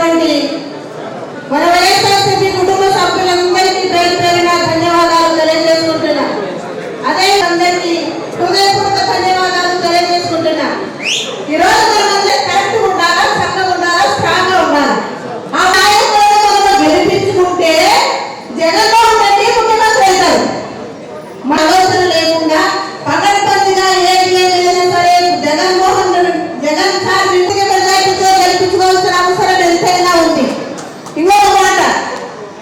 వంటి మన వైఎస్ఆర్సీపీ కుటుంబ సభ్యులందరికీ పేరు పేరున ధన్యవాదాలు తెలియజేసుకుంటున్నా అదే అందరికీ హృదయపూర్వక ధన్యవాదాలు తెలియజేసుకుంటున్నా ఈరోజు మనమందరం కరెక్ట్ ఉండాలా చక్కగా ఉండాలా స్ట్రాంగ్గా ఉండాలా ఆ నాయకులను మనం గెలిపించుకుంటే జగన్మోహన్ రెడ్డి ముఖ్యమంత్రి అవుతారు మన ఆలోచన లేకుండా పకడ్బందీగా ఏది ఏదైనా సరే జగన్మోహన్ రెడ్డి- జగన్ సార్ ఇంటికి మెజార్టీతో గెలిపించుకోవాల్సిన అవసరం ఎంతైనా ఉంది ఇంకొక మాట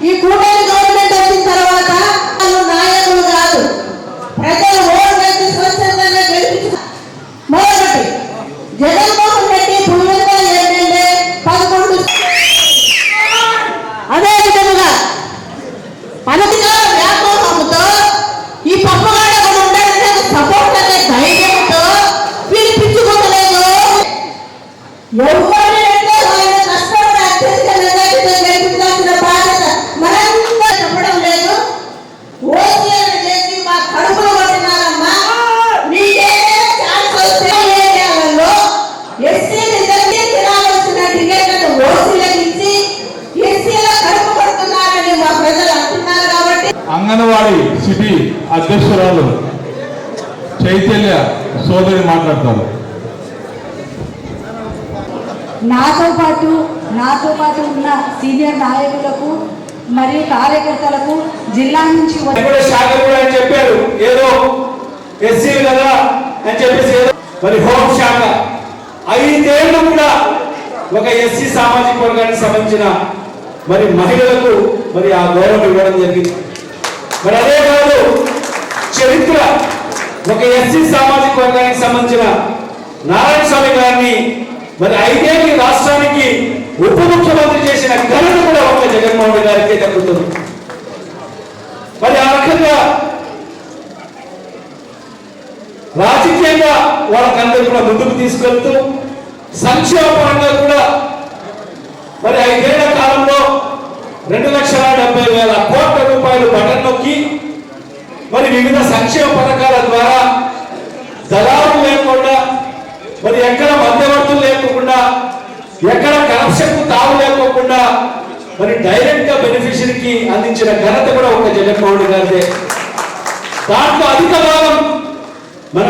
ఈ కూటమి గవర్నమెంట్ వచ్చిన తర్వాత వాళ్ళు నాయకులు కాదు ప్రజలు ఓటు వేసి స్వచ్ఛందంగా గెలిపించు మొదటి జగన్మోహన్ రెడ్డి పులివెందుల ఎమ్మెల్యే పదకొండు అదే విధముగా పదవిగా వ్యామోహంతో ఈ పప్పుగాడ కూడా ఉండాలంటే సపోర్ట్ అనే ధైర్యంతో పిలిపించుకోలేదు ఎవరిని అంటే ఆయన కష్టపడి అత్యధిక మెజార్టీతో గెలిపించాల్సిన బాధ్యత మనంతా చెప్పడం లేదు ఓసీఎల్ చేసి మా కడుపులో కొట్టినారమ్మా మీకేదైనా ఛాన్స్ వస్తే ఏరియాలలో ఎస్సీ రిజర్వేషన్ రావాల్సిన టికెట్లను ఓసీలకు ఇచ్చి ఎస్సీల కడుపు కొడుతున్నారని మా ప్రజలు అంటున్నారు కాబట్టి అంగన్వాడీ సిటీ అధ్యక్షురాలు చైతన్య సోదరి మాట్లాడతారు. నాతో పాటు నాతో పాటు ఉన్న సీనియర్ నాయకులకు మరియు కార్యకర్తలకు జిల్లా నుంచి చెప్పారు. ఏదో ఎస్సీ కదా అని చెప్పేసి ఏదో మరి హోం శాఖ. ఐదేళ్ళు కూడా ఒక ఎస్సీ సామాజిక వర్గానికి సంబంధించిన మరి మహిళలకు మరి ఆ గౌరవం ఇవ్వడం జరిగింది. మరి అదే కాదు చరిత్ర ఒక ఎస్సీ సామాజిక వర్గానికి సంబంధించిన నారాయణ స్వామి గారిని మరి ఐదేళ్ళకి రాష్ట్రానికి ఉప ముఖ్యమంత్రి చేసిన ఘనత కూడా ఒక జగన్మోహన్ రెడ్డి గారికి దక్కుతుంది. మరి ఆ రకంగా రాజకీయంగా వాళ్ళకందరూ కూడా ముందుకు తీసుకెళ్తూ సంక్షేమ పరంగా కూడా మరి ఐదేళ్ళ కాలంలో రెండు లక్షల డెబ్బై వేల కోట్ల రూపాయలు బటన్ నొక్కి మరి వివిధ సంక్షేమ పథకాల ద్వారా దళాలు లేకుండా మరి ఎక్కడ మధ్యవర్తులు లేకుండా ఎక్కడ కరప్షన్ తావు లేకోకుండా మరి డైరెక్ట్గా బెనిఫిషరీకి అందించిన ఘనత కూడా ఒక జగన్మోహన్ గారిదే. దాంట్లో అధిక భాగం మన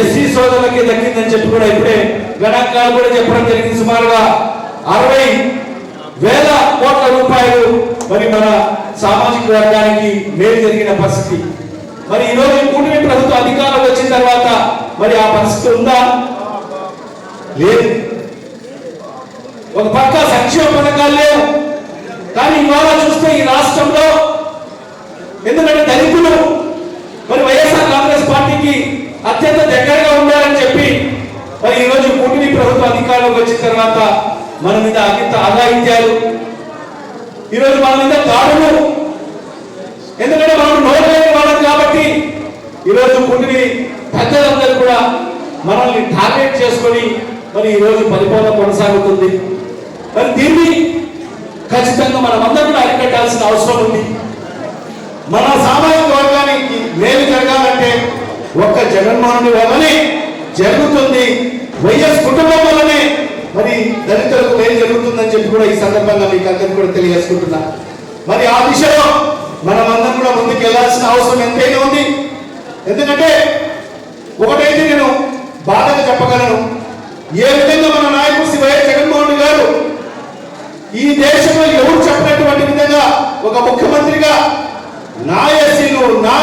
ఎస్సీ సోదరులకి దక్కిందని చెప్పి కూడా ఇప్పుడే గణాంకాలు కూడా చెప్పడం జరిగింది. సుమారుగా అరవై వేల కోట్ల రూపాయలు మరి మన సామాజిక వర్గానికి మేలు జరిగిన పరిస్థితి. మరి ఈరోజు కూటమి ప్రభుత్వ అధికారం వచ్చిన తర్వాత మరి ఆ పరిస్థితి ఉందా? లేదు. ఒక పక్క సంక్షేమ పథకాలు లేవు. కానీ ఇవాళ చూస్తే ఈ రాష్ట్రంలో ఎందుకంటే దళితులు మరి వైఎస్ఆర్ కాంగ్రెస్ పార్టీకి అత్యంత దగ్గరగా ఉండాలని చెప్పి మరి ఈరోజు కూటమి ప్రభుత్వ అధికారంలోకి వచ్చిన తర్వాత మన మీద అత్యంత ఆదాయించారు ఈ రోజు మన మీద దాడులు. ఎందుకంటే మనం నోరు కాబట్టి ఈ రోజు పెద్దలందరూ కూడా మనల్ని టార్గెట్ చేసుకొని మరి ఈరోజు పరిపాలన కొనసాగుతుంది. మరి దీన్ని ఖచ్చితంగా మనం అందరం కూడా అరికట్టాల్సిన అవసరం ఉంది. మన సామాజిక వర్గానికి మేలు జరగాలంటే ఒక్క జగన్మోహన్ వల్లనే జరుగుతుంది. వైఎస్ కుటుంబం వల్లనే మరి దళితులకు మేలు జరుగుతుందని చెప్పి కూడా ఈ సందర్భంగా మీకు అందరికీ కూడా తెలియజేసుకుంటున్నా. మరి ఆ దిశలో మనమందరం కూడా ముందుకు వెళ్ళాల్సిన అవసరం ఎంతైనా ఉంది. ఎందుకంటే ఒకటైతే నేను బాధగా చెప్పగలను. ఏ విధంగా మన నాయకుడు శ్రీ జగన్మోహన్ గారు ఈ దేశంలో ఎవరు చెప్పినటువంటి విధంగా ఒక ముఖ్యమంత్రిగా నా ఎస్సీలు నా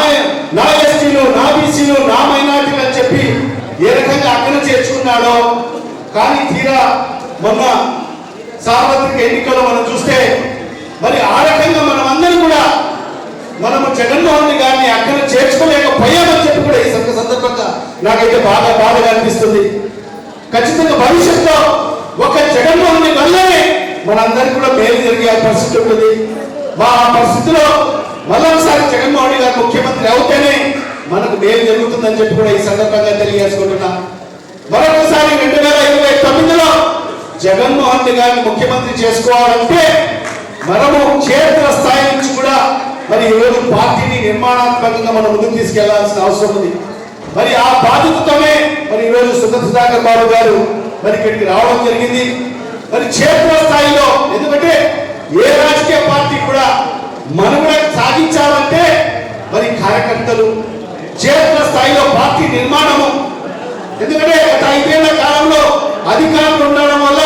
నా ఎస్టీలు నా బీసీలు నా మైనార్టీలు అని చెప్పి ఏ రకంగా అక్కడ చేర్చుకున్నాడో కానీ తీరా మొన్న సార్వత్రిక ఎన్నికల్లో మనం చూస్తే మరి ఆ రకంగా మనం అందరం కూడా మనము జగన్మోహన్ రెడ్డి గారిని అక్కడ చేర్చుకోలేకపోయామని చెప్పి కూడా ఈ సంద- సందర్భంగా నాకైతే బాగా బాధగా అనిపిస్తుంది. ఖచ్చితంగా భవిష్యత్తులో ఒక జగన్మోహన్ రెడ్డి వల్లనే మనందరికీ కూడా మేలు జరిగే పరిస్థితి ఉంటుంది. మా పరిస్థితిలో మరొకసారి జగన్మోహన్ రెడ్డి గారు ముఖ్యమంత్రి అవుతేనే మనకు మేలు జరుగుతుందని చెప్పి కూడా ఈ సందర్భంగా తెలియజేసుకుంటున్నా. మరొకసారి రెండు వేల ఇరవై తొమ్మిదిలో జగన్మోహన్ రెడ్డి గారిని ముఖ్యమంత్రి చేసుకోవాలంటే మనము క్షేత్ర స్థాయి నుంచి కూడా మరి ఈ రోజు పార్టీని నిర్మాణాత్మకంగా మనం ముందుకు తీసుకెళ్ళాల్సిన అవసరం ఉంది. మరి ఆ బాధ్యతతోనే మరి ఈ రోజు సుగత సుధాకర్ బాబు గారు మరి ఇక్కడికి రావడం జరిగింది. మరి క్షేత్ర స్థాయిలో ఎందుకంటే ఏ రాజకీయ పార్టీ కూడా మనుగడ సాధించాలంటే మరి కార్యకర్తలు క్షేత్ర స్థాయిలో పార్టీ నిర్మాణము. ఎందుకంటే గత ఐదేళ్ళ కాలంలో అధికారులు ఉండడం వల్ల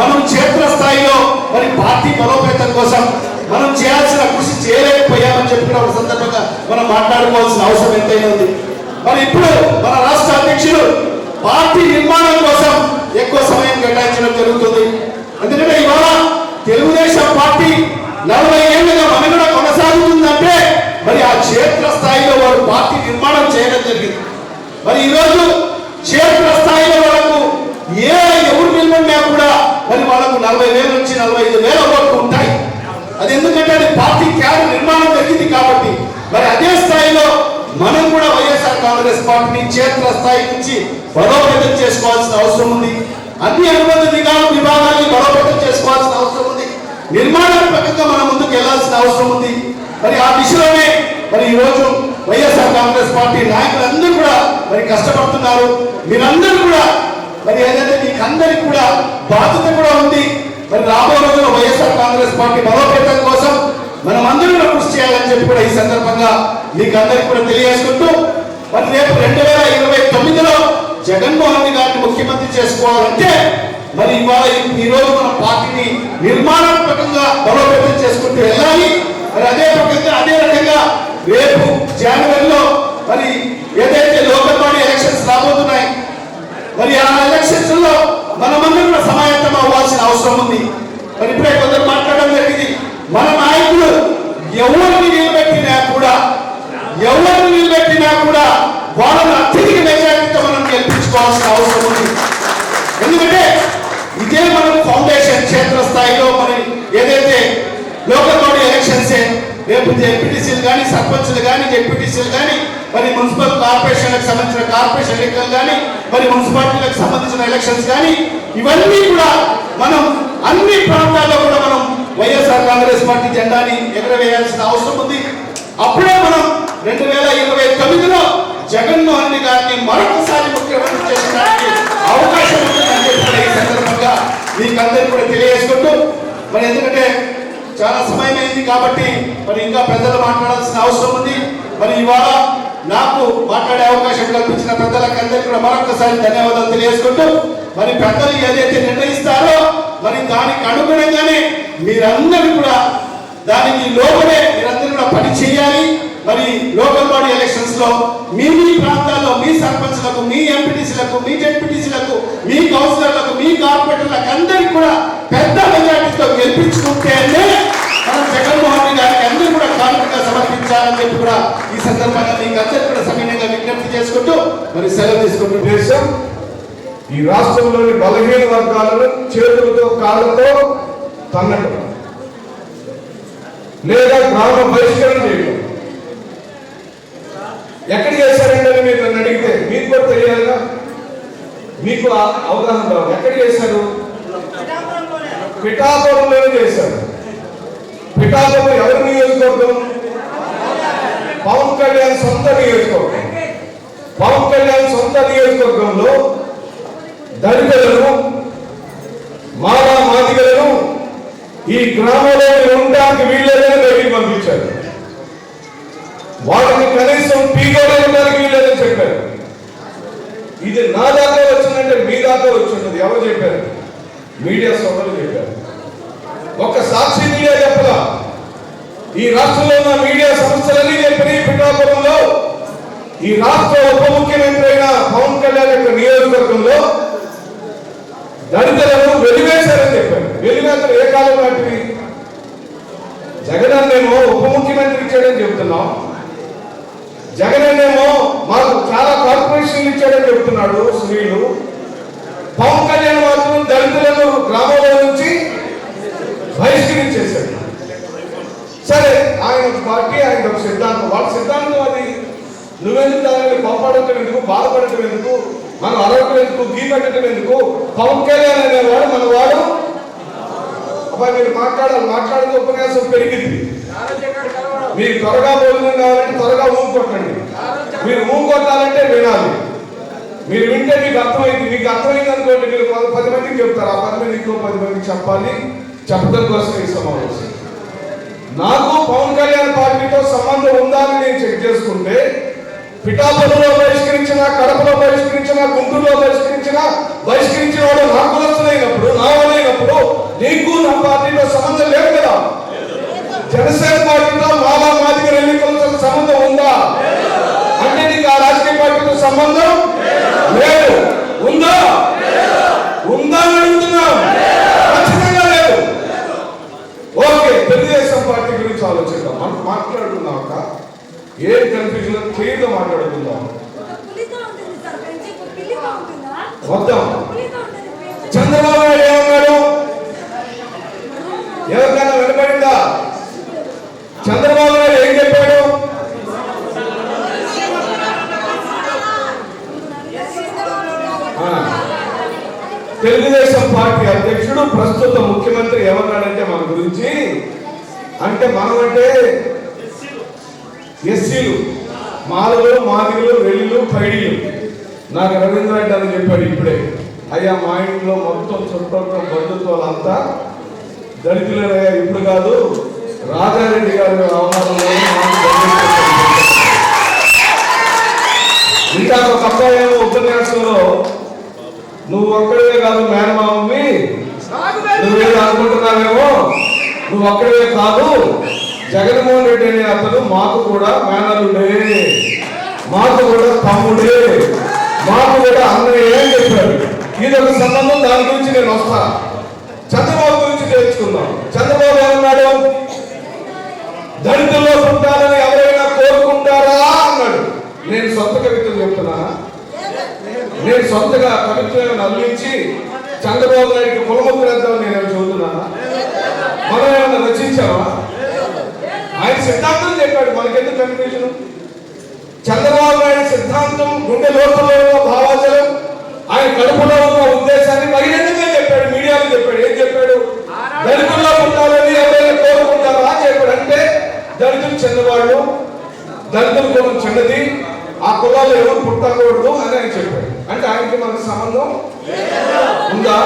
మనం క్షేత్ర స్థాయిలో మరి పార్టీ బలోపేతం కోసం మనం చేయాల్సిన కృషి చేయలేకపోయామని చెప్పిన ఒక సందర్భంగా మనం మాట్లాడుకోవాల్సిన అవసరం ఎంతైనా ఉంది. మరి ఇప్పుడు మన రాష్ట్ర అధ్యక్షులు పార్టీ నిర్మాణం కోసం ఎక్కువ సమయం కేటాయించడం జరుగుతుంది. ఎందుకంటే ఇవాళ తెలుగుదేశం పార్టీ నలభై ఏళ్ళుగా మనుగడ కొనసాగుతుందంటే మరి ఆ క్షేత్ర స్థాయిలో వారు పార్టీ నిర్మాణం చేయడం జరిగింది. మరి ఈరోజు క్షేత్ర స్థాయిలో వాళ్ళకు ఏ ఎవరు నిలబడినా కూడా మరి వాళ్ళకు నలభై వేల నుంచి నలభై ఐదు వేల వరకు అది ఎందుకంటే అది పార్టీ క్యాడర్ నిర్మాణం జరిగింది కాబట్టి మరి అదే స్థాయిలో మనం కూడా వైఎస్ఆర్ కాంగ్రెస్ పార్టీని క్షేత్ర స్థాయి నుంచి బలోపేతం చేసుకోవాల్సిన అవసరం ఉంది. అన్ని అనుబంధ విధానం విభాగాన్ని బలోపేతం చేసుకోవాల్సిన అవసరం ఉంది. నిర్మాణాత్మకంగా మనం ముందుకు వెళ్ళాల్సిన అవసరం ఉంది. మరి ఆ దిశలోనే మరి ఈ రోజు వైఎస్ఆర్ కాంగ్రెస్ పార్టీ నాయకులందరూ కూడా మరి కష్టపడుతున్నారు. మీరందరూ కూడా మరి ఏదైతే మీకు అందరికి కూడా బాధ్యత కూడా ఉంది. మరి రాబో రోజుల్లో వైఎస్ఆర్ కాంగ్రెస్ పార్టీ బలోపేతం కోసం మనం అందరం కృషి చేయాలని చెప్పి కూడా ఈ సందర్భంగా మీకు అందరికి కూడా తెలియజేసుకుంటూ మరి రేపు రెండు వేల ఇరవై తొమ్మిదిలో జగన్మోహన్ గారిని ముఖ్యమంత్రి చేసుకోవాలంటే మరి ఇవాళ ఈ- రోజు మన పార్టీని నిర్మాణాత్మకంగా బలోపేతం చేసుకుంటూ వెళ్ళాలి. మరి అదే పద్ధతిగా అదే రకంగా రేపు జనవరిలో మరి ఏదైతే లోకల్ బాడీ ఎలక్షన్స్ రాబోతున్నాయి మరి ఆ ఎలక్షన్స్లో మనమందరం కూడా సమాయత్తం అవ్వాల్సిన అవసరం ఉంది మరి ఇప్పుడే కొందరు మాట్లాడడం జరిగింది. మన నాయకులు ఎవరిని నిలబెట్టినా కూడా ఎవరిని నిలబెట్టినా కూడా వాళ్ళని అత్యధిక మెజారిటీతో మనం గెలిపించుకోవాల్సిన అవసరం ఉంది. ఎందుకంటే ఇదే మనం ఫౌండేషన్ క్షేత్ర స్థాయిలో మరి ఏదైతే లోకల్ బాడీ ఎలక్షన్స్ రేపు ఎంపీటీసీలు కానీ సర్పంచ్లు కానీ ఎంపీటీసీలు కానీ మరి మున్సిపల్ కార్పొరేషన్లకు సంబంధించిన కార్పొరేషన్ ఎన్నికలు కానీ మరి మున్సిపాలిటీలకు సంబంధించిన ఎలక్షన్స్ కానీ ఇవన్నీ కూడా మనం అన్ని ప్రాంతాల్లో కూడా మనం వైఎస్ఆర్ కాంగ్రెస్ పార్టీ జెండాని ఎగరవేయాల్సిన అవసరం ఉంది. అప్పుడే మనం రెండు వేల ఇరవై తొమ్మిదిలో జగన్మోహన్ రెడ్డి గారిని మరొకసారి ముఖ్యమంత్రి చేయడానికి అవకాశం ఉంటుందని చెప్పి ఈ సందర్భంగా మీకు అందరికీ కూడా తెలియజేసుకుంటూ మరి ఎందుకంటే చాలా సమయం అయింది కాబట్టి మరి ఇంకా పెద్దలు మాట్లాడాల్సిన అవసరం ఉంది. మరి ఇవాళ నాకు మాట్లాడే అవకాశం కల్పించిన పెద్దలకు అందరికీ కూడా మరొకసారి ధన్యవాదాలు తెలియజేసుకుంటూ మరి పెద్దలు ఏదైతే నిర్ణయిస్తారో మరి దానికి అనుగుణంగానే మీరందరూ కూడా దానికి లోపలే మీరందరూ కూడా పని చేయాలి. మరి లోకల్ బాడీ ఎలక్షన్స్లో మీ మీ ప్రాంతాల్లో మీ సర్పంచ్లకు మీ ఎంపీటీసీలకు మీ జెడ్పీటీసీలకు మీ కౌన్సిలర్లకు మీ కార్పొరేటర్లకు అందరికీ కూడా పెద్ద మెజార్టీతో గెలిపించుకుంటేనే మనం జగన్మోహన్ రెడ్డి గారికి అందరూ కూడా కానుకగా సమర్పించాలని చెప్పి కూడా ఈ సందర్భంగా మీకు అందరికీ కూడా సమయంగా విజ్ఞప్తి చేసుకుంటూ మరి సెలవు తీసుకుంటూ ఈ రాష్ట్రంలోని బలహీన వర్గాలను చేతులతో కాళ్ళతో తన్నడం. లేదా గ్రామ బహిష్కరణ చేయడం. ఎక్కడ చేశారంటే అని మీరు నన్ను అడిగితే మీకు కూడా తెలియాలిగా? మీకు అవగాహన రావాలి. ఎక్కడ చేశారు? పిఠాపురంలోనే చేశారు. పిఠాపురం ఎవరి నియోజకవర్గం? పవన్ కళ్యాణ్ సొంత నియోజకవర్గం. పవన్ కళ్యాణ్ సొంత నియోజకవర్గంలో దళితులను మాలా మాదిగలను ఈ గ్రామంలో ఉండడానికి వీళ్ళని బయటికి పంపించారు. వాళ్ళని కనీసం పీకోలో ఉండడానికి వీళ్ళని చెప్పారు. ఇది నా దాకా వచ్చిందంటే మీ దాకా వచ్చింది. ఎవరు చెప్పారు? మీడియా సోదరులు చెప్పారు. ఒక సాక్షి మీడియా చెప్పలా. ఈ రాష్ట్రంలో ఉన్న మీడియా సంస్థలన్నీ చెప్పినాయి. పిఠాపురంలో ఈ రాష్ట్ర ఉప ముఖ్యమంత్రి అయిన పవన్ కళ్యాణ్ యొక్క నియోజకవర్గంలో దళితులను వెలివేశారని చెప్పారు. వెలివేతలు ఏ కాలం నాటివి జగన్ అన్నేమో ఉప ముఖ్యమంత్రి ఇచ్చాడని చెబుతున్నాం. జగన్ అన్నేమో మాకు చాలా కార్పొరేషన్లు ఇచ్చాడని చెబుతున్నాడు స్త్రీలు. పవన్ కళ్యాణ్ మాత్రం దళితులను గ్రామంలో నుంచి బహిష్కరించేశాడు. సరే ఆయన పార్టీ ఆయన ఒక సిద్ధాంతం. వాళ్ళ సిద్ధాంతం అది. నువ్వెందుకు దానిని కోపాడటం ఎందుకు? బాధపడటం ఎందుకు? మనం అరవటం ఎందుకు? గీ పెట్టడం ఎందుకు? పవన్ కళ్యాణ్ అనేవాడు మన వాడు అబ్బాయి మీరు మాట్లాడాలి. మాట్లాడితే ఉపన్యాసం పెరిగింది. మీరు త్వరగా భోజనం కావాలంటే త్వరగా ఊంకొట్టండి మీరు ఊంకొట్టాలంటే వినాలి. మీరు వింటే మీకు అర్థమైంది. మీకు అర్థమైంది అనుకోండి మీరు పది- పది మందికి చెప్తారు. ఆ పది మంది ఇంకో పది మందికి చెప్పాలి. చెప్పడం కోసం ఈ సమావేశం నాకు పవన్ కళ్యాణ్ పార్టీతో సంబంధం ఉందా అని నేను చెక్ చేసుకుంటే పిఠాపురంలో బహిష్కరించిన కడపలో బహిష్కరించిన గుంటూరులో బహిష్కరించిన బహిష్కరించిన వాడు నా కులస్తులైనప్పుడు నా వాళ్ళైనప్పుడు నీకు నా పార్టీతో సంబంధం లేదు కదా? జనసేన పార్టీతో మాలా మాదిగ ఎన్నికలతో సంబంధం ఉందా? అంటే నీకు ఆ రాజకీయ పార్టీతో సంబంధం లేదు. ఉందా? ఉందా అని అడుగుతున్నాం. ఖచ్చితంగా లేదు. ఓకే తెలుగుదేశం పార్టీ గురించి ఆలోచిద్దాం. మనం మాట్లాడుకుందాం అక్క. ఏం కన్ఫ్యూజన్ క్లియర్గా మాట్లాడుకుందాం. వద్దాం. చంద్రబాబు నాయుడు ఏమన్నాడు ఎవరికైనా వినపడిందా? చంద్రబాబు నాయుడు ఏం చెప్పాడు. తెలుగుదేశం పార్టీ అధ్యక్షుడు ప్రస్తుత ముఖ్యమంత్రి ఏమన్నాడంటే మన గురించి? అంటే మనం అంటే ఎస్సీలు మాలుగులు మాదిగులు రెల్లు పైడీలు నాకు రవీంద్ర రెడ్డి అని చెప్పాడు ఇప్పుడే. అయ్యా మా ఇంట్లో మొత్తం చుట్టూ బంధుత్వాలంతా దళితులయ్యా ఇప్పుడు కాదు జగన్మోహన్ రెడ్డి అనే అతను మాకు కూడా మేనలుడే మాకు కూడా తమ్ముడే. మాకు కూడా అన్నయ్య అని చెప్పాడు ఇది ఒక సంబంధం దాని గురించి నేను వస్తా. చంద్రబాబు గురించి తెలుసుకుందాం. చంద్రబాబు ఏమన్నాడు? దళితుల్లో పుట్టాలని ఎవరైనా కోరుకుంటారా? అన్నాడు. నేను సొంత కవితలు చెప్తున్నా. నేను సొంతగా కవిత్వం అల్లించి చంద్రబాబు నాయుడికి కులముద్ర వేద్దామని నేను చదువుతున్నానా మనం ఏమైనా రచించావా ఆయన సిద్ధాంతం చెప్పాడు మనకెందుకు కన్ఫ్యూజన్ చంద్రబాబు నాయుడు సిద్ధాంతం గుండె లోపల ఉన్న భావాచలం ఆయన కడుపులో ఉన్న ఉద్దేశాన్ని బహిరంగంగా చెప్పాడు? మీడియాలో చెప్పాడు. ఏం చెప్పాడు? దళితుల్లో ఉండాలని ఎవరైనా కోరుకుంటారా చెప్పాడు. అంటే దళితులు చిన్నవాళ్ళు దళితుల కులం చిన్నది ఆ కులాలు ఎవరు పుట్టకూడదు అని ఆయన చెప్పాడు. అంటే ఆయనకి మనకు సంబంధం ఉందా?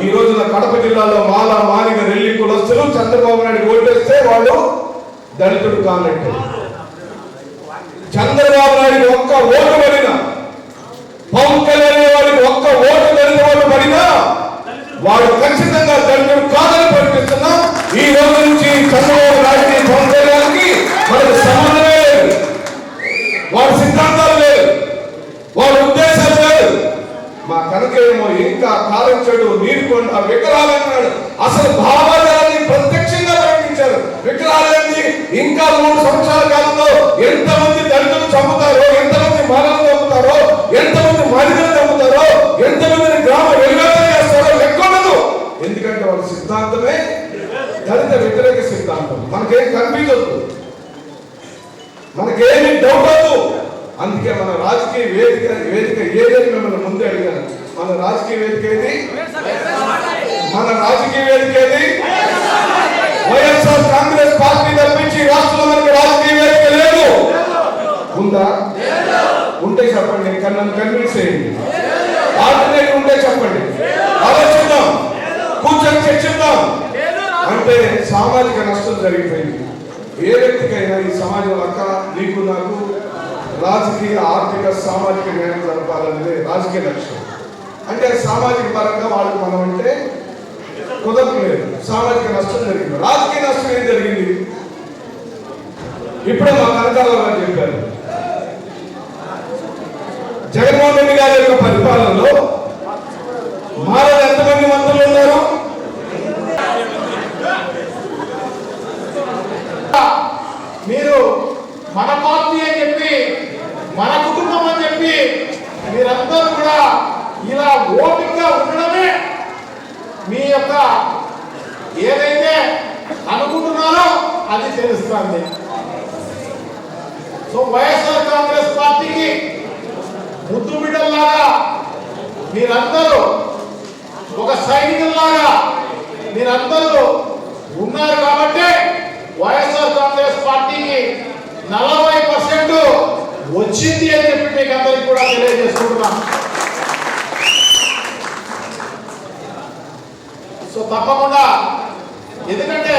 ఈ రోజున కడప జిల్లాలో మాల మానిగ రెల్లి కులస్తులు చంద్రబాబు నాయుడు ఓటేస్తే వాళ్ళు దళితుడు కానట్టు చంద్రబాబు నాయుడు ఒక్క ఓటు పడినా పవన్ కళ్యాణ్ వాడికి ఒక్క ఓటు దళిత ఓటు పడినా వాడు ఖచ్చితంగా దళితుడు కాదని ప్రకటిస్తున్నా ఈ రోజు నుంచి చంద్రబాబు చెప్పండి నన్ను కన్విన్స్ చేయండి. ఆల్టర్నేట్ ఉంటే చెప్పండి. ఆలోచిద్దాం. కూర్చొని చర్చిద్దాం. అంటే సామాజిక నష్టం జరిగిపోయింది. ఏ వ్యక్తికైనా ఈ సమాజం అక్క నీకు నాకు రాజకీయ ఆర్థిక సామాజిక న్యాయం జరపాలనేది రాజకీయ లక్ష్యం. అంటే సామాజిక పరంగా వాళ్ళకి మనం అంటే కుదరలేదు సామాజిక నష్టం జరిగింది. రాజకీయ నష్టం ఏం జరిగింది? ఇప్పుడే మా కనకాల గారు చెప్పారు. జగన్మోహన్ రెడ్డి గారి యొక్క పరిపాలనలో మారలు ఎంతమంది మంత్రులు ఉన్నారు? మీరు మన పార్టీ అని చెప్పి మన కుటుంబం అని చెప్పి మీరందరూ కూడా ఇలా ఓపికగా ఉండడమే మీ యొక్క ఏదైతే అనుకుంటున్నారో అది తెలుస్తుంది. సో వైఎస్ఆర్ కాంగ్రెస్ పార్టీకి ముద్దు బిడ్డల్లాగా మీరందరూ ఒక సైనికుల్లాగా మీరందరూ ఉన్నారు కాబట్టి వైఎస్ఆర్ కాంగ్రెస్ పార్టీకి నలభై పర్సెంట్ వచ్చింది అని చెప్పి మీకు అందరికి కూడా తెలియజేసుకుంటున్నాం. సో తప్పకుండా ఎందుకంటే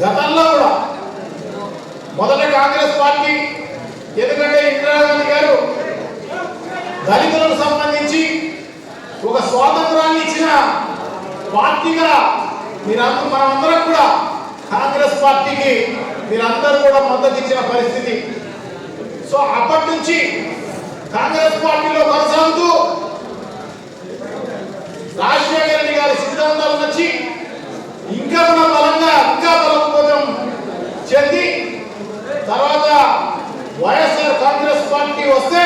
గతంలో కూడా మొదట కాంగ్రెస్ పార్టీ ఎందుకంటే ఇందిరాగాంధీ గారు దళితులకు సంబంధించి ఒక స్వాతంత్రాన్ని ఇచ్చిన పార్టీగా మీరందరూ మనమందరం కూడా కాంగ్రెస్ పార్టీకి మీరందరూ కూడా మద్దతు ఇచ్చిన పరిస్థితి. సో అప్పటి నుంచి కాంగ్రెస్ పార్టీలో కొనసాగుతూ రాజశేఖర రెడ్డి గారి సిద్ధాంతాలు వచ్చి ఇంకా కూడా బలంగా ఇంకా బలోపేతం చెంది తర్వాత వైఎస్ఆర్ కాంగ్రెస్ పార్టీ వస్తే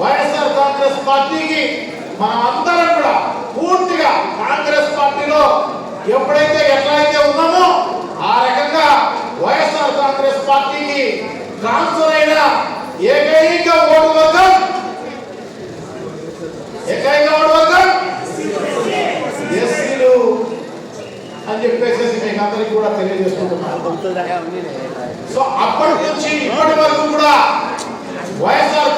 వైఎస్ఆర్ కాంగ్రెస్ పార్టీకి మనం అందరం కూడా పూర్తిగా కాంగ్రెస్ పార్టీలో ఎప్పుడైతే ఎట్లయితే ఉన్నామో ఆ రకంగా వైఎస్ఆర్ కాంగ్రెస్ పార్టీకి ట్రాన్స్ఫర్ అయిన ఏకైక ఓటు వర్గం ఏకైక ఓటు వర్గం ఎస్సీలు అని చెప్పేసి మీకు అందరికీ కూడా తెలియజేసుకుంటున్నాను. సో అప్పటి నుంచి ఇప్పటి వరకు కూడా వైఎస్ఆర్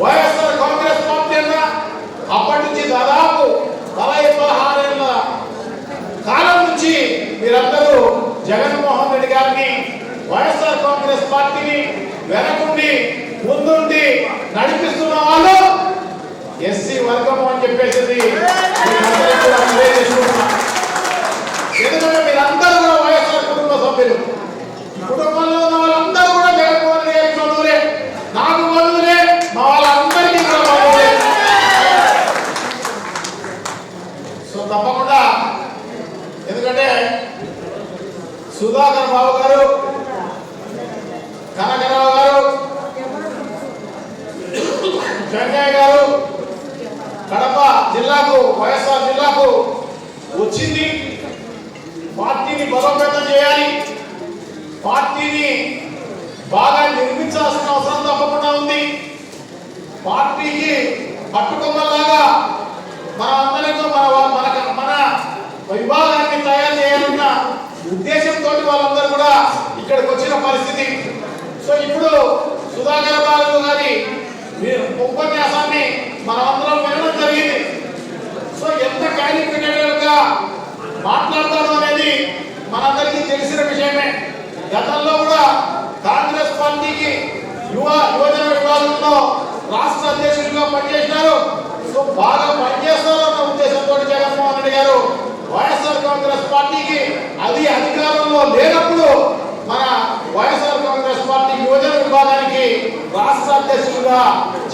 వైఎస్ఆర్ కాంగ్రెస్ పార్టీ అన్నా అప్పటి నుంచి దాదాపు పదహై పదహారేళ్ళ కాలం నుంచి మీరందరూ జగన్మోహన్ రెడ్డి గారిని వైఎస్ఆర్ కాంగ్రెస్ పార్టీని వెనకుండి ముందుండి నడిపిస్తున్న వాళ్ళు ఎస్సీ వర్గము అని చెప్పేసి ఎందుకంటే మీరందరూ కూడా వైఎస్ఆర్ కుటుంబ సభ్యులు. కుటుంబంలో ఉన్న వాళ్ళందరూ కూడా జగన్మోహన్ రెడ్డి గారికి బంధువులే నాకు బంధువులే మా వాళ్ళందరికీ కూడా బంధువులే సో తప్పకుండా ఎందుకంటే సుధాకర్ బాబు గారు కనకరావు గారు వెంకయ్య గారు కడప జిల్లాకు వైఎస్ఆర్ జిల్లాకు వచ్చింది పార్టీని బలోపేతం చేయాలి పార్టీని బాగా నిర్మించాల్సిన అవసరం తప్పకుండా ఉంది. పార్టీకి పట్టుకొమ్మలాగా మన అందరితో మన మన మన విభాగాన్ని తయారు చేయాలన్న ఉద్దేశంతో వాళ్ళందరూ కూడా ఇక్కడికి వచ్చిన పరిస్థితి. సో ఇప్పుడు సుధాకర్ బాబు గారి ఉపన్యాసాన్ని మనమందరం వినడం జరిగింది. సో ఎంత క్యాలిక్యులేటెడ్ మాట్లాడతాడు అనేది మనందరికీ తెలిసిన విషయమే. గతంలో కూడా కాంగ్రెస్ పార్టీకి యువ యువజన విభాగంలో రాష్ట్ర అధ్యక్షుడిగా పనిచేసినారు సో బాగా పనిచేస్తారు అన్న ఉద్దేశంతో జగన్మోహన్ రెడ్డి గారు వైఎస్ఆర్ కాంగ్రెస్ పార్టీకి అది అధికారంలో లేనప్పుడు మన వైఎస్ఆర్ కాంగ్రెస్ పార్టీ యువజన విభాగానికి రాష్ట్ర అధ్యక్షుడిగా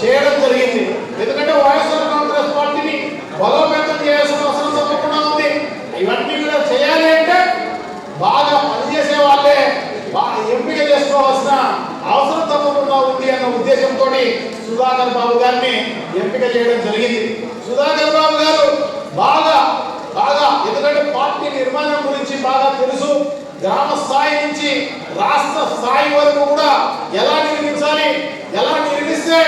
చేయడం జరిగింది. ఎందుకంటే వైఎస్ఆర్ కాంగ్రెస్ పార్టీని బలోపేతం చేయాల్సిన అవసరం తప్పకుండా ఉంది. ఇవన్నీ కూడా చేయాలి అంటే బాగా పనిచేసే వాళ్ళే ఎంపిక చేసుకోవాల్సిన అవసరం తప్పకుండా ఉంది అన్న ఉద్దేశంతో సుధాకర్ బాబు గారిని ఎంపిక చేయడం జరిగింది. సుధాకర్ బాబు గారు బాగా బాగా ఎందుకంటే పార్టీ నిర్మాణం గురించి బాగా తెలుసు. గ్రామ స్థాయి నుంచి రాష్ట్ర స్థాయి వరకు కూడా ఎలా నిర్మించాలి ఎలా నిర్మిస్తే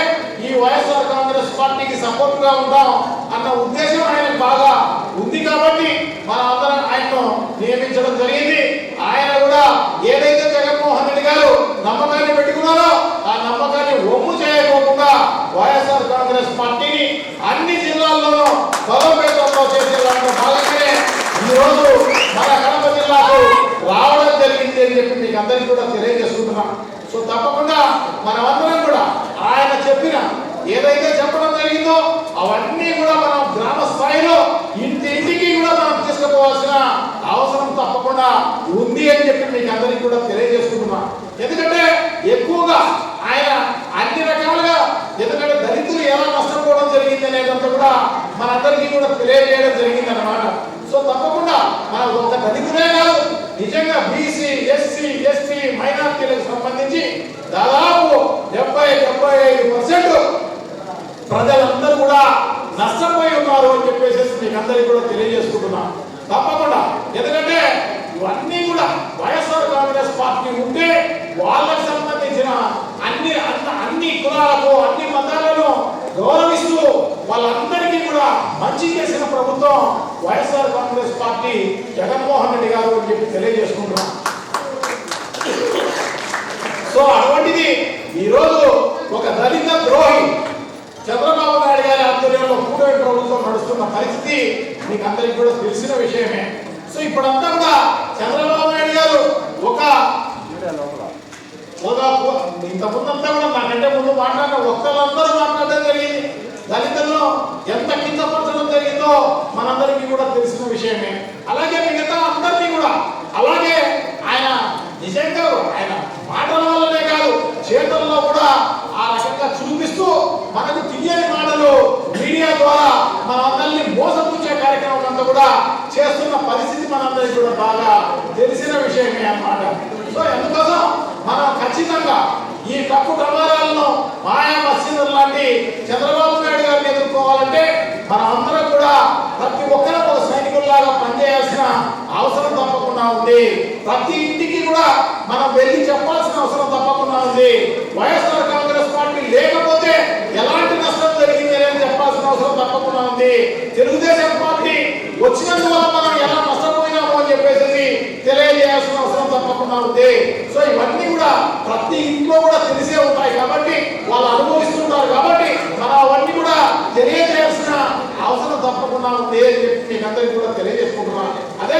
ఈ వైఎస్ఆర్ కాంగ్రెస్ పార్టీకి సపోర్ట్గా ఉంటాం అన్న ఉద్దేశం ఆయన బాగా ఉంది కాబట్టి మన అందరం ఆయనను నియమించడం జరిగింది. కూడా ఏదైతే జగన్మోహన్ రెడ్డి గారు నమ్మకాన్ని పెట్టుకున్నారో ఆ నమ్మకాన్ని ఒమ్ము చేయకోకుండా వైఎస్ఆర్ కాంగ్రెస్ పార్టీని అన్ని జిల్లాల్లోనూ బలోపేతంలో చేసే దాంట్లో భాగంగానే ఈరోజు మన కడప జిల్లాకు రావడం జరిగింది అని చెప్పి మీకు అందరికీ కూడా తెలియజేసుకుంటున్నాం. సో తప్పకుండా మనమందరం కూడా ఆయన చెప్పిన ఏదైతే చెప్పడం జరిగిందో అవన్నీ కూడా మనం గ్రామ స్థాయిలో ఇంటి ఇంటికి కూడా మనం తీసుకుపోవాల్సిన అవసరం తప్పకుండా ఉంది అని చెప్పి మీకు అందరికీ కూడా తెలియజేసుకుంటున్నా. ఎందుకంటే ఎక్కువగా ఆయన అన్ని రకాలుగా ఎందుకంటే దళితులు ఎలా నష్టపోవడం జరిగింది అనేదంతా కూడా మనందరికీ కూడా తెలియజేయడం జరిగింది అనమాట సో తప్పకుండా మన ఒక దళితులే కాదు నిజంగా బీసీ ఎస్సీ ఎస్టీ మైనార్టీలకు సంబంధించి దాదాపు డెబ్బై డెబ్బై ఐదు పర్సెంట్ ప్రజలందరూ కూడా నష్టపోయి ఉన్నారు అని చెప్పేసి మీకు అందరికీ కూడా తెలియజేసుకుంటున్నాను తప్పకుండా. ఎందుకంటే ఇవన్నీ కూడా వైఎస్ఆర్ కాంగ్రెస్ పార్టీ ఉంటే వాళ్ళకి సంబంధించిన అన్ని అన్ని కులాలకు అన్ని మతాలను గౌరవిస్తూ వాళ్ళందరికీ కూడా మంచి చేసిన ప్రభుత్వం YSR Congress party Jaganmohan Reddy గారు అని చెప్పి తెలియజేసుకుంటున్నాం. సో అటువంటిది ఈరోజు ఒక దళిత ద్రోహి చంద్రబాబు నాయుడు గారి ఆధ్వర్యంలో ఆధ్వర్యంలో ప్రభుత్వం నడుస్తున్న పరిస్థితి మీకు అందరికి కూడా తెలిసిన విషయమే. సో ఇప్పుడంతా కూడా చంద్రబాబు నాయుడు గారు ఒక ఒక ఇంత ముందంతా కూడా నాకంటే ముందు మాట్లాడిన ఒక్కళ్ళందరూ మాట్లాడడం జరిగింది. దళితుల్లో ఎంత కింద కిందపరచడం జరిగిందో మనందరికీ కూడా తెలిసిన విషయమే. అలాగే మిగతా అందరినీ కూడా. అలాగే ఆయన నిజంగా ఆయన మాటల వల్లనే కాదు చేతల్లో కూడా ఆ రకంగా చూపిస్తూ మనకు తెలియని మాటలు మీడియా ద్వారా మన మోసపుచ్చే కార్యక్రమం అంతా కూడా చేస్తున్న పరిస్థితి మనందరికీ కూడా బాగా తెలిసిన విషయమే అన్నమాట. సో ఎందుకోసం మనం ఖచ్చితంగా ఈ తప్పు ప్రమాదాలను మాయా మసీదు లాంటి చంద్రబాబు నాయుడు గారిని ఎదుర్కోవాలంటే మనం అందరం కూడా ప్రతి ఒక్కరూ ఒక పనిచేయాల్సిన అవసరం తప్పకుండా ఉంది. ప్రతి ఇంటికి కూడా మనం వెళ్ళి చెప్పాల్సిన అవసరం తప్పకుండా ఉంది. వైఎస్ఆర్ కాంగ్రెస్ పార్టీ లేకపోతే ఎలాంటి నష్టం జరిగింది అనేది చెప్పాల్సిన అవసరం తప్పకుండా ఉంది. తెలుగుదేశం పార్టీ వచ్చినందువల్ల మనం ఎలా నష్టపోయినామో అని చెప్పేసి తెలియజేయాల్సిన అవసరం తప్పకుండా ఉంది. సో ఇవన్నీ కూడా ప్రతి ఇంట్లో కూడా తెలిసే ఉంటాయి కాబట్టి వాళ్ళు అనుభవిస్తుంటారు కాబట్టి మనం అవన్నీ కూడా తెలియజేయాల్సిన అవసరం తప్పకుండా ఉంది మీకందరికీ కూడా తెలియజేసుకుంటున్నాం అదే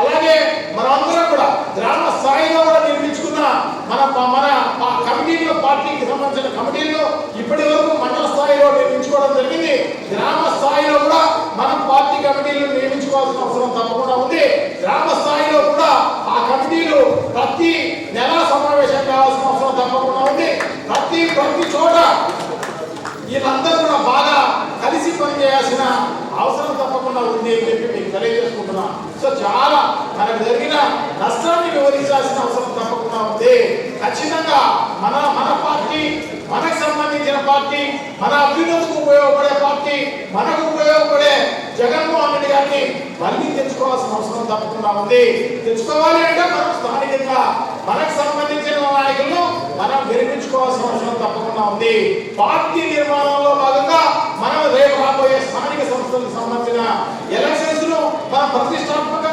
అలాగే మనమందరం కూడా గ్రామ స్థాయిలో కూడా నిర్మించుకున్న మన మన పా- కమిటీలో పార్టీకి సంబంధించిన కమిటీల్లో ఇప్పటి వరకు మండల స్థాయిలో నిర్మించుకోవడం జరిగింది గ్రామ స్థాయిలో కూడా మనం పార్టీ కమిటీలు నియమించుకోవాల్సిన అవసరం తప్పకుండా ఉంది గ్రామ స్థాయిలో కూడా ఆ కమిటీలు ప్రతి నెల సమావేశం కావాల్సిన అవసరం తప్పకుండా ఉంది ప్రతి ప్రతి చోట వీళ్ళందరూ కూడా బాగా కలిసి పనిచేయాల్సిన అవసరం తప్పకుండా ఉంది అని చెప్పి మీకు తెలియజేసుకుంటున్నాం సో చాలా మనకు జరిగిన నష్టాన్ని వివరించాల్సిన అవసరం తప్పకుండా ఉంది. ఖచ్చితంగా మన మన పార్టీ మనకు సంబంధించిన పార్టీ మన అభ్యున్నతికి ఉపయోగపడే పార్టీ మనకు ఉపయోగపడే జగన్మోహన్ రెడ్డి గారిని మళ్ళీ తెచ్చుకోవాల్సిన అవసరం తప్పకుండా ఉంది. తెచ్చుకోవాలి అంటే మనం స్థానికంగా మనకు సంబంధించిన నాయకులను మనం గెలిపించుకోవాల్సిన అవసరం తప్పకుండా ఉంది. పార్టీ నిర్మాణంలో భాగంగా మనం రేపు రాబోయే స్థానిక సంస్థలకు సంబంధించిన ఎలక్షన్స్ను మనం ప్రతిష్టాత్మక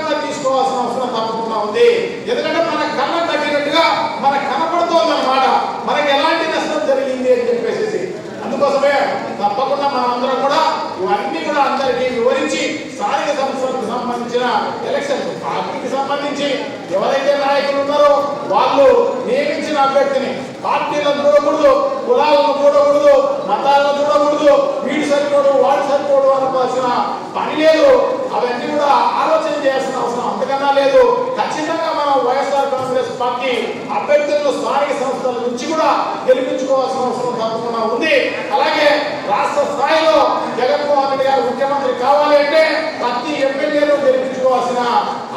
తీసుకోవాల్సిన అవసరం తప్పకుండా ఉంది. ఎందుకంటే మన కళ్ళ తగ్గినట్టుగా మనకు కనపడుతోంది అనమాట మనకి ఎలాంటి నష్టం జరిగింది అని చెప్పేసి అందుకోసమే తప్పకుండా మనం కూడా ఇవన్నీ కూడా అందరికీ వివరించి స్థానిక సంస్థలకు సంబంధించిన ఎలక్షన్ పార్టీకి సంబంధించి ఎవరైతే నాయకులు ఉన్నారో వాళ్ళు నియమించిన అభ్యర్థిని పార్టీలను చూడకూడదు కులాలను చూడకూడదు మతాలను చూడకూడదు వీడు సరిపోడు వాడు సరిపోడు అనుకోవాల్సిన పని లేదు అవన్నీ కూడా ఆలోచన చేయాల్సిన అవసరం అంతకన్నా లేదు ఖచ్చితంగా మనం వైఎస్ఆర్ కాంగ్రెస్ పార్టీ అభ్యర్థులను స్థానిక సంస్థల నుంచి కూడా గెలిపించుకోవాల్సిన అవసరం తప్పకుండా ఉంది అలాగే రాష్ట్ర స్థాయిలో జగన్మోహన్ రెడ్డి గారు ముఖ్యమంత్రి కావాలి అంటే ప్రతి ఎమ్మెల్యేలు గెలిపించుకోవాల్సిన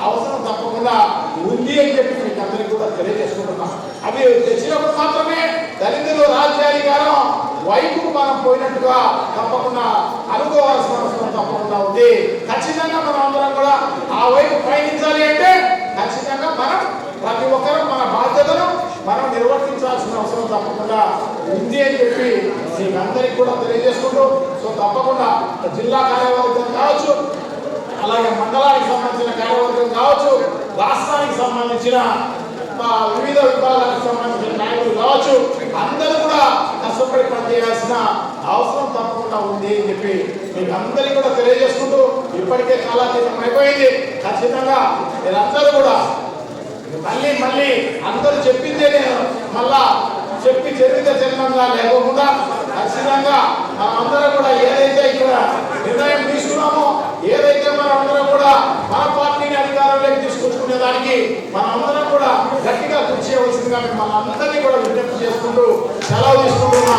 అవసరం తప్పకుండా ఉంది అని చెప్పి మీకు అందరికీ కూడా తెలియజేసుకుంటున్నాం అవి తెచ్చినప్పుడు మాత్రమే దళితులు రాజ్యాధికారం వైపుకు మనం పోయినట్టుగా తప్పకుండా అనుకోవాల్సిన అవసరం తప్పకుండా ఉంది ఖచ్చితంగా మనం అందరం కూడా ఆ వైపు పయనించాలి అంటే ఖచ్చితంగా మనం ప్రతి ఒక్కరూ మన బాధ్యతను మనం నిర్వర్తించాల్సిన అవసరం తప్పకుండా ఉంది అని చెప్పి మీకు అందరికీ కూడా తెలియజేసుకుంటూ సో తప్పకుండా జిల్లా కార్యవర్గం కావచ్చు అలాగే మండలానికి సంబంధించిన కార్యవర్గం కావచ్చు. రాష్ట్రానికి సంబంధించిన మా వివిధ విభాగాలకు సంబంధించిన నాయకులు కావచ్చు అందరూ కూడా కష్టపడి పనిచేయాల్సిన అవసరం తప్పకుండా ఉంది అని చెప్పి మీకు అందరికీ కూడా తెలియజేసుకుంటూ ఇప్పటికే కాలాతీతం అయిపోయింది. ఖచ్చితంగా మీరందరూ కూడా మళ్ళీ మళ్ళీ అందరూ చెప్పిందే నేను మళ్ళా చెప్పి చరిత్ర జన్మంగా లేకుండా ఖచ్చితంగా మనం అందరం కూడా ఏదైతే ఇక్కడ నిర్ణయం తీసుకున్నామో ఏదైతే మన అందరం కూడా మన పార్టీని అధికారంలోకి తీసుకొచ్చుకునే దానికి మనందరం కూడా గట్టిగా కృషి మన అందరినీ కూడా విజ్ఞప్తి చేసుకుంటూ సెలవు తీసుకుంటున్నా.